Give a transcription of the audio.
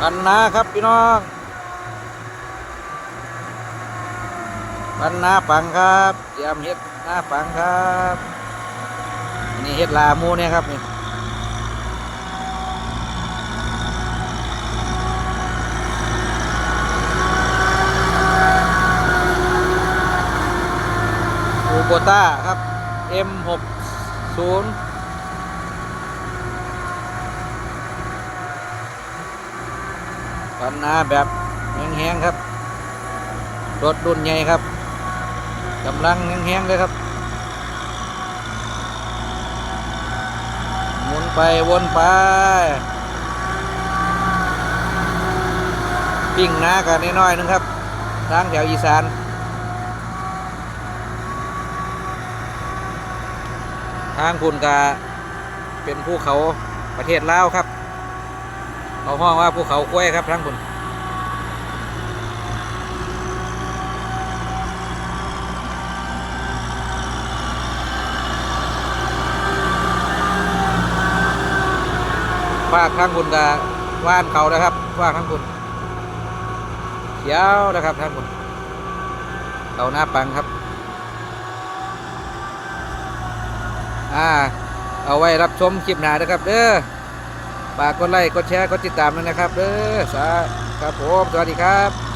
ปันนาครับพี่น้องปันนาปังครับเตรียมเฮ็ดหน้าปังครับนี่เฮ็ดลามูเนี่ยครับนี่อูโบต้าครับ M60 ปันนาแบบแห้งๆครับ รถรุ่นใหญ่ครับกำลังแห้งๆเลยครับ หมุนไปวนไป ปิ้งนากันน้อยๆนึงครับ ทางแถวอีสานทางคุณกาเป็นภูเขาประเทศลาวครับ เขาห้องว่าภูเขากล้วยครับทางคุณฝากทางคุณกาว่านเขานะครับฝากทางคุณเขียวนะครับทางคุณเขาหน้าปังครับอ่าเอาไว้รับชมคลิปหน้านะครับเด้อ ฝากกดไลค์กดแชร์กดติดตามด้วยนะครับเด้อสาครับผมสวัสดีครับ